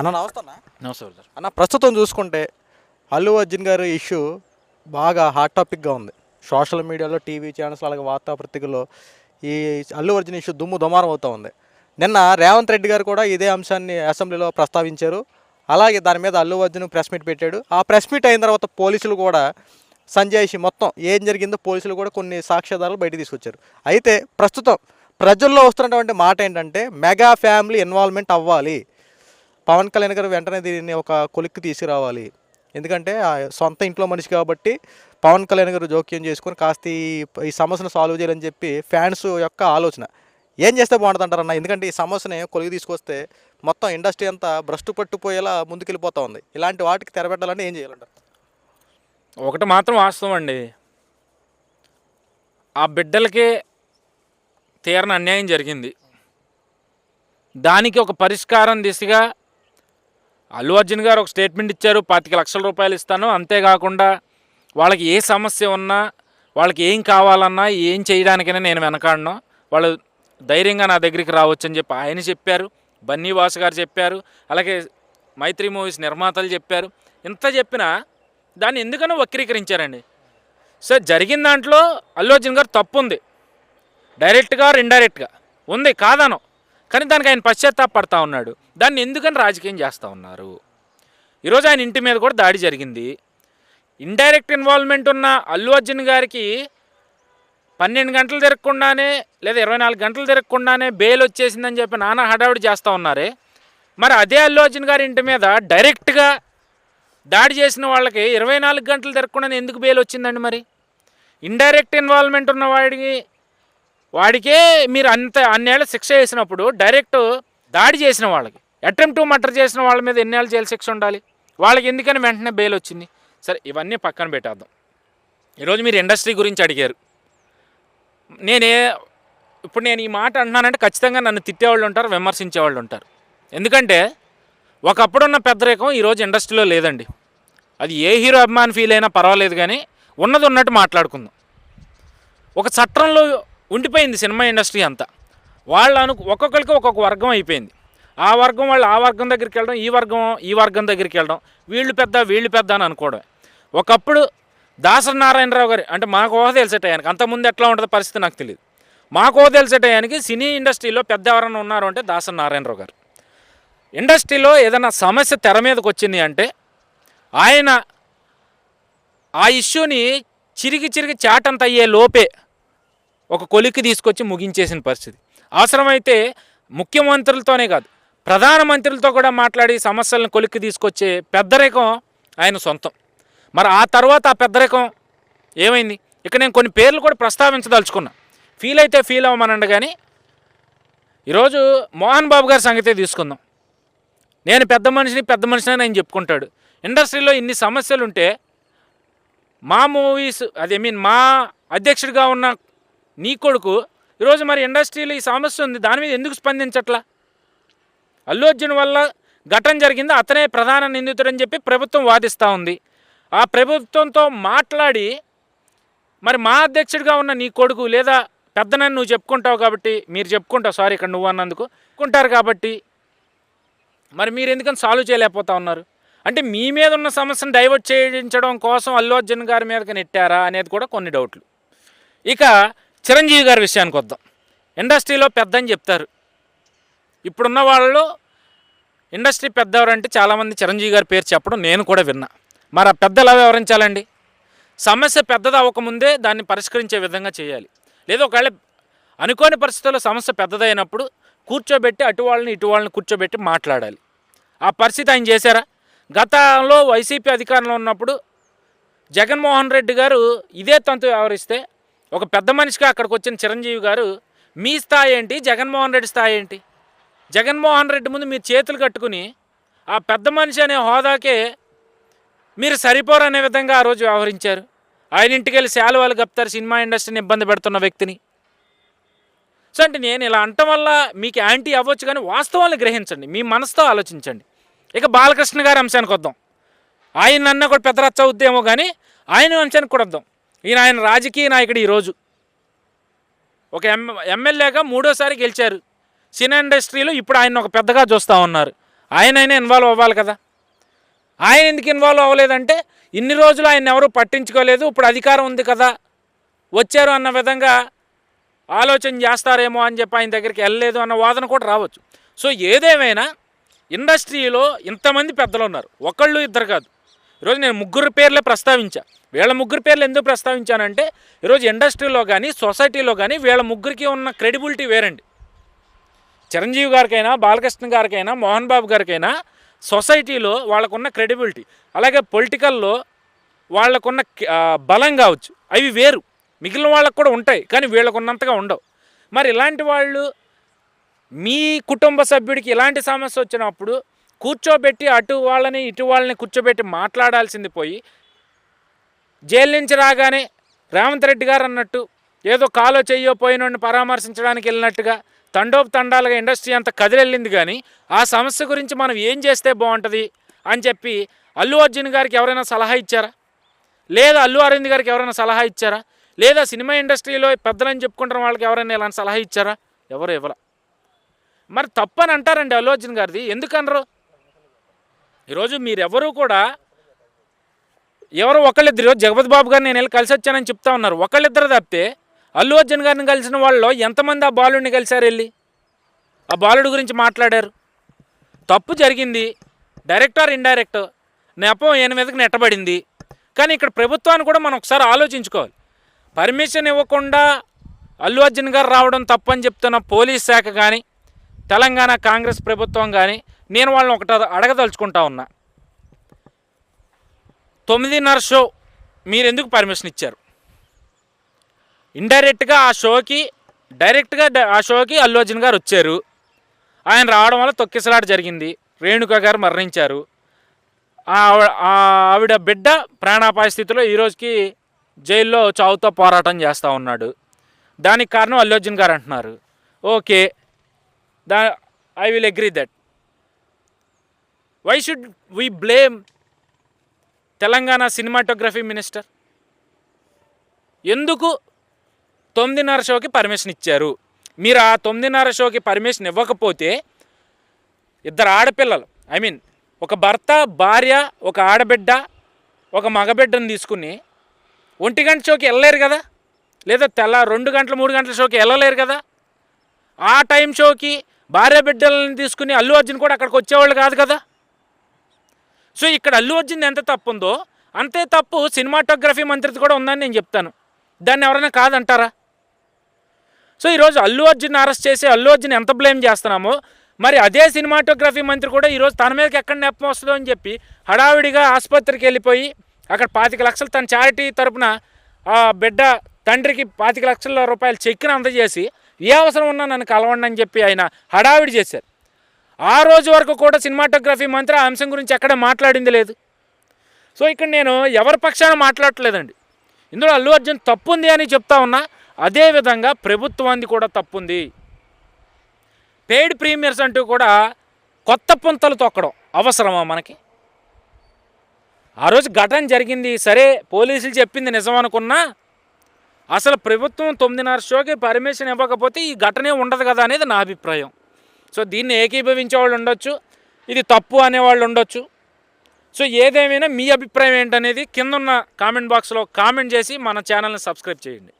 అన్న నమస్తే అన్న నమస్తే అన్న ప్రస్తుతం చూసుకుంటే అల్లు అర్జున్ గారి ఇష్యూ బాగా హాట్ టాపిక్గా ఉంది. సోషల్ మీడియాలో టీవీ ఛానల్స్ అలాగే వార్తాపత్రికల్లో ఈ అల్లు అర్జున్ ఇష్యూ దుమ్ము దుమారం అవుతూ ఉంది. నిన్న రేవంత్ రెడ్డి గారు కూడా ఇదే అంశాన్ని అసెంబ్లీలో ప్రస్తావించారు. అలాగే దాని మీద అల్లు అర్జున్ ప్రెస్ మీట్ పెట్టాడు. ఆ ప్రెస్ మీట్ అయిన తర్వాత పోలీసులు కూడా సంజయ్ మొత్తం ఏం జరిగిందో పోలీసులు కూడా కొన్ని సాక్ష్యాధారాలు బయట తీసుకొచ్చారు. అయితే ప్రస్తుతం ప్రజల్లో వస్తున్నటువంటి మాట ఏంటంటే మెగా ఫ్యామిలీ ఇన్వాల్వ్మెంట్ అవ్వాలి. పవన్ కళ్యాణ్ గారు వెంటనే దీన్ని ఒక కొలిక్కి తీసుకురావాలి. ఎందుకంటే ఆ సొంత ఇంట్లో మనిషి కాబట్టి పవన్ కళ్యాణ్ గారు జోక్యం చేసుకొని కాస్త ఈ- సమస్యను సాల్వ్ చేయాలని చెప్పి ఫ్యాన్స్ యొక్క ఆలోచన. ఏం చేస్తే బాగుంటుంది అంటారన్న ఎందుకంటే ఈ సమస్యని కొలికి తీసుకొస్తే మొత్తం ఇండస్ట్రీ అంతా భ్రష్టు పట్టుపోయేలా ముందుకెళ్ళిపోతూ ఉంది. ఇలాంటి వాటికి తెరబెట్టాలంటే ఏం చేయాలంటారు? ఒకటి మాత్రం వాస్తవం అండి. ఆ బిడ్డలకే తీరని అన్యాయం జరిగింది. దానికి ఒక పరిష్కారం దిశగా అల్లు అర్జున్ గారు ఒక స్టేట్మెంట్ ఇచ్చారు పాతిక లక్షల రూపాయలు ఇస్తాను. అంతేకాకుండా వాళ్ళకి ఏ సమస్య ఉన్నా వాళ్ళకి ఏం కావాలన్నా ఏం చేయడానికైనా నేను వెనకాడను. వాళ్ళు ధైర్యంగా నా దగ్గరికి రావచ్చు అని చెప్పి ఆయన చెప్పారు బన్నీ వాసు గారు చెప్పారు అలాగే మైత్రి మూవీస్ నిర్మాతలు చెప్పారు. ఇంత చెప్పినా దాన్ని ఎందుకనో వక్రీకరించారండి. సో జరిగిన దాంట్లో అల్లు అర్జున్ గారు తప్పు ఉంది. డైరెక్ట్గా ఇండైరెక్ట్గా ఉంది కాదనో కానీ దానికి ఆయన పశ్చాత్తాపడతా ఉన్నాడు. దాన్ని ఎందుకని రాజకీయం చేస్తూ ఉన్నారు? ఈరోజు ఆయన ఇంటి మీద కూడా దాడి జరిగింది. ఇండైరెక్ట్ ఇన్వాల్వ్మెంట్ ఉన్న అల్లు అర్జున్ గారికి పన్నెండు గంటలు తిరగకుండానే లేదా ఇరవై నాలుగు గంటలు తిరగకుండానే బెయిల్ వచ్చేసిందని చెప్పి నానా హడావిడి చేస్తూ ఉన్నారే. మరి అదే అల్లు అర్జున్ గారి ఇంటి మీద డైరెక్ట్గా దాడి చేసిన వాళ్ళకి ఇరవై నాలుగు గంటలు తిరగకుండానే ఎందుకు బెయిల్ వచ్చిందండి మరి? ఇండైరెక్ట్ ఇన్వాల్వ్మెంట్ ఉన్న వాడికి వాడికే మీరు అంత అన్నేళ్ళ శిక్ష వేసినప్పుడు డైరెక్ట్ దాడి చేసిన వాళ్ళకి అటెంప్ట్ టు మర్డర్ చేసిన వాళ్ళ మీద ఎన్నేళ్ళు జైలు శిక్ష ఉండాలి? వాళ్ళకి ఎందుకని వెంటనే బెయిల్ వచ్చింది? సరే ఇవన్నీ పక్కన పెట్టేద్దాం. ఈరోజు మీరు ఇండస్ట్రీ గురించి అడిగారు. నేనే ఇప్పుడు నేను ఈ మాట అంటున్నానంటే ఖచ్చితంగా నన్ను తిట్టేవాళ్ళు ఉంటారు విమర్శించేవాళ్ళు ఉంటారు. ఎందుకంటే ఒకప్పుడున్న పెద్దరికం ఈరోజు ఇండస్ట్రీలో లేదండి. అది ఏ హీరో అభిమాని ఫీల్ అయినా పర్వాలేదు కానీ ఉన్నది ఉన్నట్టు మాట్లాడుకుందాం. ఒక చట్టంలో ఉండిపోయింది సినిమా ఇండస్ట్రీ అంతా. వాళ్ళు అను ఒక్కొక్కరికి ఒక్కొక్క వర్గం అయిపోయింది. ఆ వర్గం వాళ్ళు ఆ వర్గం దగ్గరికి వెళ్ళడం ఈ వర్గం ఈ వర్గం దగ్గరికి వెళ్ళడం వీళ్ళు పెద్ద వీళ్ళు పెద్ద అని అనుకోవడం ఒకప్పుడు దాసరి నారాయణరావు గారి అంటే మాకు ఊహ తెలిసేటయానికి అంతకుముందు ఎట్లా ఉంటుందో పరిస్థితి నాకు తెలియదు. మాకు ఓ తెలిసే టయానికి సినీ ఇండస్ట్రీలో పెద్ద ఎవరైనా ఉన్నారు అంటే దాసరి నారాయణరావు గారు. ఇండస్ట్రీలో ఏదైనా సమస్య తెర మీదకి వచ్చింది అంటే ఆయన ఆ ఇష్యూని చిరిగి చిరిగి చాటంత అయ్యే లోపే ఒక కొలిక్కి తీసుకొచ్చి ముగించేసిన పరిస్థితి. అవసరమైతే ముఖ్యమంత్రులతోనే కాదు ప్రధానమంత్రులతో కూడా మాట్లాడి సమస్యలను కొలిక్కి తీసుకొచ్చే పెద్దరికం ఆయన సొంతం. మరి ఆ తర్వాత ఆ పెద్దరికం ఏమైంది? ఇక నేను కొన్ని పేర్లు కూడా ప్రస్తావించదలుచుకున్నా. ఫీల్ అయితే ఫీల్ అవ్వమనండి కానీ ఈరోజు మోహన్ బాబు గారి సంగతే తీసుకుందాం. నేను పెద్ద మనిషిని పెద్ద మనిషిని ఆయన చెప్పుకుంటాడు. ఇండస్ట్రీలో ఇన్ని సమస్యలు ఉంటే మా మూవీస్ అదే మీన్ మా అధ్యక్షుడిగా ఉన్న నీ కొడుకు. ఈరోజు మరి ఇండస్ట్రీలో ఈ సమస్య ఉంది. దాని మీద ఎందుకు స్పందించట్లా? అల్లు అర్జున్ వల్ల ఘటన జరిగింది. అతనే ప్రధాన నిందితుడని చెప్పి ప్రభుత్వం వాదిస్తూ ఉంది. ఆ ప్రభుత్వంతో మాట్లాడి మరి మా అధ్యక్షుడిగా ఉన్న నీ కొడుకు లేదా పెద్దనని నువ్వు చెప్పుకుంటావు కాబట్టి మీరు చెప్పుకుంటావు. సారీ ఇక్కడ నువ్వు అన్నందుకు. కుంటారు కాబట్టి మరి మీరు ఎందుకని సాల్వ్ చేయలేకపోతా ఉన్నారు? అంటే మీ మీద ఉన్న సమస్యను డైవర్ట్ చేయించడం కోసం అల్లు అర్జున్ గారి మీదకి నెట్టారా అనేది కూడా కొన్ని డౌట్లు. ఇక చిరంజీవి గారి విషయానికి వద్దాం. ఇండస్ట్రీలో పెద్ద అని చెప్తారు. ఇప్పుడున్న వాళ్ళు ఇండస్ట్రీ పెద్ద ఎవరంటే చాలామంది చిరంజీవి గారి పేరు చెప్పడం నేను కూడా విన్నా. మరి ఆ పెద్ద ఎలా వివరించాలండి? సమస్య పెద్దది అవ్వకముందే దాన్ని పరిష్కరించే విధంగా చేయాలి. లేదా ఒకవేళ అనుకోని పరిస్థితుల్లో సమస్య పెద్దదైనప్పుడు కూర్చోబెట్టి అటు వాళ్ళని ఇటు వాళ్ళని కూర్చోబెట్టి మాట్లాడాలి. ఆ పరిస్థితి ఆయన చేశారా? గతంలో వైసీపీ అధికారంలో ఉన్నప్పుడు జగన్మోహన్ రెడ్డి గారు ఇదే తంతు వ్యవహరిస్తే ఒక పెద్ద మనిషిగా అక్కడికి వచ్చిన చిరంజీవి గారు మీ స్థాయి ఏంటి? జగన్మోహన్ రెడ్డి స్థాయి ఏంటి? జగన్మోహన్ రెడ్డి ముందు మీరు చేతులు కట్టుకుని ఆ పెద్ద మనిషి అనే హోదాకే మీరు సరిపోరనే విధంగా ఆ రోజు వ్యవహరించారు. ఆయన ఇంటికి వెళ్ళి శాలువాలు కప్తారు సినిమా ఇండస్ట్రీని ఇబ్బంది పెడుతున్న వ్యక్తిని. సో అంటే నేను ఇలా అంటం వల్ల మీకు యాంటీ అవ్వచ్చు కానీ వాస్తవాన్ని గ్రహించండి మీ మనసుతో ఆలోచించండి. ఇక బాలకృష్ణ గారి అంశానికి వద్దాం ఆయన అన్న కూడా పెద్ద రచ్చ అవుద్దేమో కానీ ఆయన అంశానికి కూడా వద్దాం. ఈయన ఆయన రాజకీయ నాయకుడు ఈరోజు. ఒక ఎమ్ ఎమ్మెల్యేగా మూడోసారి గెలిచారు. సినీ ఇండస్ట్రీలో ఇప్పుడు ఆయన ఒక పెద్దగా చూస్తూ ఉన్నారు. ఆయనైనా ఇన్వాల్వ్ అవ్వాలి కదా. ఆయన ఎందుకు ఇన్వాల్వ్ అవ్వలేదంటే ఇన్ని రోజులు ఆయన ఎవరు పట్టించుకోలేదు. ఇప్పుడు అధికారం ఉంది కదా. వచ్చారు అన్న విధంగా ఆలోచన చేస్తారేమో అని చెప్పి ఆయన దగ్గరికి వెళ్ళలేదు అన్న వాదన కూడా రావచ్చు. సో ఏదేమైనా ఇండస్ట్రీలో ఇంతమంది పెద్దలు ఉన్నారు. ఒకళ్ళు ఇద్దరు కాదు. ఈరోజు నేను ముగ్గురు పేర్లే ప్రస్తావించా. వీళ్ళ ముగ్గురు పేర్లు ఎందుకు ప్రస్తావించానంటే ఈరోజు ఇండస్ట్రీలో కానీ సొసైటీలో కానీ వీళ్ళ ముగ్గురికి ఉన్న క్రెడిబిలిటీ వేరండి. చిరంజీవి గారికైనా బాలకృష్ణ గారికైనా మోహన్ బాబు గారికైనా సొసైటీలో వాళ్ళకున్న క్రెడిబిలిటీ అలాగే పొలిటికల్లో వాళ్ళకున్న బలం కావచ్చు. అవి వేరు. మిగిలిన వాళ్ళకు కూడా ఉంటాయి కానీ వీళ్ళకున్నంతగా ఉండవు. మరి ఇలాంటి వాళ్ళు మీ కుటుంబ సభ్యుడికి ఇలాంటి సమస్య వచ్చినప్పుడు కూర్చోబెట్టి అటు వాళ్ళని ఇటు వాళ్ళని కూర్చోబెట్టి మాట్లాడాల్సింది పోయి జైలు నుంచి రాగానే రేవంత్ రెడ్డి గారు అన్నట్టు ఏదో కాలో చెయ్యో పోయినోడిని పరామర్శించడానికి వెళ్ళినట్టుగా తండోపు తండాలుగా ఇండస్ట్రీ అంతా కదిలెళ్ళింది కానీ ఆ సమస్య గురించి మనం ఏం చేస్తే బాగుంటుంది అని చెప్పి అల్లు అర్జున్ గారికి ఎవరైనా సలహా ఇచ్చారా? లేదా అల్లు అరవింద్ గారికి ఎవరైనా సలహా ఇచ్చారా? లేదా సినిమా ఇండస్ట్రీలో పెద్దలని చెప్పుకుంటున్న వాళ్ళకి ఎవరైనా ఇలాంటి సలహా ఇచ్చారా? ఎవరు ఇవ్వరా మరి తప్పని అంటారండి అల్లు అర్జున్ గారిది. ఎందుకనరు ఈరోజు మీరెవరూ కూడా ఎవరు ఒకళ్ళిద్దరు జగపతి బాబు గారిని నేను వెళ్ళి కలిసి వచ్చానని చెప్తా ఉన్నారు. ఒకళ్ళిద్దరు తప్పితే అల్లు అర్జున్ గారిని కలిసిన వాళ్ళు ఎంతమంది ఆ బాలుడిని కలిశారు వెళ్ళి? ఆ బాలుడి గురించి మాట్లాడారు. తప్పు జరిగింది. డైరెక్టర్ ఇండైరెక్ట్ నెపం ఈయన మీదకి నెట్టబడింది. కానీ ఇక్కడ ప్రభుత్వాన్ని కూడా మనం ఒకసారి ఆలోచించుకోవాలి. పర్మిషన్ ఇవ్వకుండా అల్లు అర్జున్ గారు రావడం తప్పని చెప్తున్న పోలీస్ శాఖ కానీ తెలంగాణ కాంగ్రెస్ ప్రభుత్వం కానీ నేను వాళ్ళని ఒకట అడగదలుచుకుంటా ఉన్నా. తొమ్మిదిన్నర షో మీరు ఎందుకు పర్మిషన్ ఇచ్చారు? ఇండైరెక్ట్గా ఆ షోకి డైరెక్ట్గా ఆ షోకి అల్లు అర్జున్ గారు వచ్చారు. ఆయన రావడం వల్ల తొక్కిసలాట జరిగింది. రేణుక గారు మరణించారు. ఆ ఆవిడ బిడ్డ ప్రాణాపాయ స్థితిలో ఈరోజుకి జైల్లో చావుతో పోరాటం చేస్తూ ఉన్నాడు. దానికి కారణం అల్లు అర్జున్ గారు అంటున్నారు. Okay. The I will agree that. Why should we blame Telangana cinematography minister ఎందుకు తొమ్మిదిన్నర షోకి పర్మిషన్ ఇచ్చారు? మీరు ఆ తొమ్మిదిన్నర షోకి పర్మిషన్ ఇవ్వకపోతే ఇద్దరు ఆడపిల్లలు ఐ మీన్ ఒక భర్త భార్య ఒక ఆడబిడ్డ ఒక మగబిడ్డను తీసుకుని ఒంటి గంట షోకి వెళ్ళలేరు కదా? లేదా తెల్ల రెండు గంటల మూడు గంటల షోకి వెళ్ళలేరు కదా? ఆ టైం షోకి భార్య బిడ్డలను తీసుకుని అల్లు అర్జున్ కూడా అక్కడికి వచ్చేవాళ్ళు కాదు కదా? సో ఇక్కడ అల్లు అర్జున్ ఎంత తప్పు ఉందో అంతే తప్పు సినిమాటోగ్రఫీ మంత్రిది కూడా ఉందని నేను చెప్తాను. దాన్ని ఎవరైనా కాదంటారా? సో ఈరోజు అల్లు అర్జున్ అరెస్ట్ చేసి అల్లు అర్జున్ ఎంత బ్లేమ్ చేస్తున్నామో మరి అదే సినిమాటోగ్రఫీ మంత్రి కూడా ఈరోజు తన మీదకి ఎక్కడ నెప్పం వస్తుందో అని చెప్పి హడావిడిగా ఆసుపత్రికి వెళ్ళిపోయి అక్కడ పాతిక లక్షలు తన చారిటీ తరపున ఆ బిడ్డ తండ్రికి పాతిక లక్షల రూపాయలు చెక్కిన అందజేసి ఏ అవసరం ఉన్నా నన్ను కలవండి అని చెప్పి ఆయన హడావిడి చేశారు. ఆ రోజు వరకు కూడా సినిమాటోగ్రఫీ మంత్రి ఆ అంశం గురించి ఎక్కడ మాట్లాడింది లేదు. సో ఇక్కడ నేను ఎవరి పక్షాన మాట్లాడట్లేదండి. ఇందులో అల్లు అర్జున్ తప్పు ఉంది అని చెప్తా ఉన్నా అదేవిధంగా ప్రభుత్వాన్ని కూడా తప్పుంది. పెయిడ్ ప్రీమియర్స్ అంటూ కూడా కొత్త పుంతలు తొక్కడం అవసరమా మనకి? ఆ రోజు ఘటన జరిగింది సరే పోలీసులు చెప్పింది నిజం అనుకున్నా అసలు ప్రభుత్వం తొమ్మిదిన్నర షోకి పర్మిషన్ ఇవ్వకపోతే ఈ ఘటనే ఉండదు కదా అనేది నా అభిప్రాయం. సో దీన్ని ఏకీభవించే వాళ్ళు ఉండొచ్చు ఇది తప్పు అనేవాళ్ళు ఉండొచ్చు. సో ఏదేమైనా మీ అభిప్రాయం ఏంటనేది కింద ఉన్న కామెంట్ బాక్స్లో కామెంట్ చేసి మన ఛానల్ని సబ్స్క్రైబ్ చేయండి.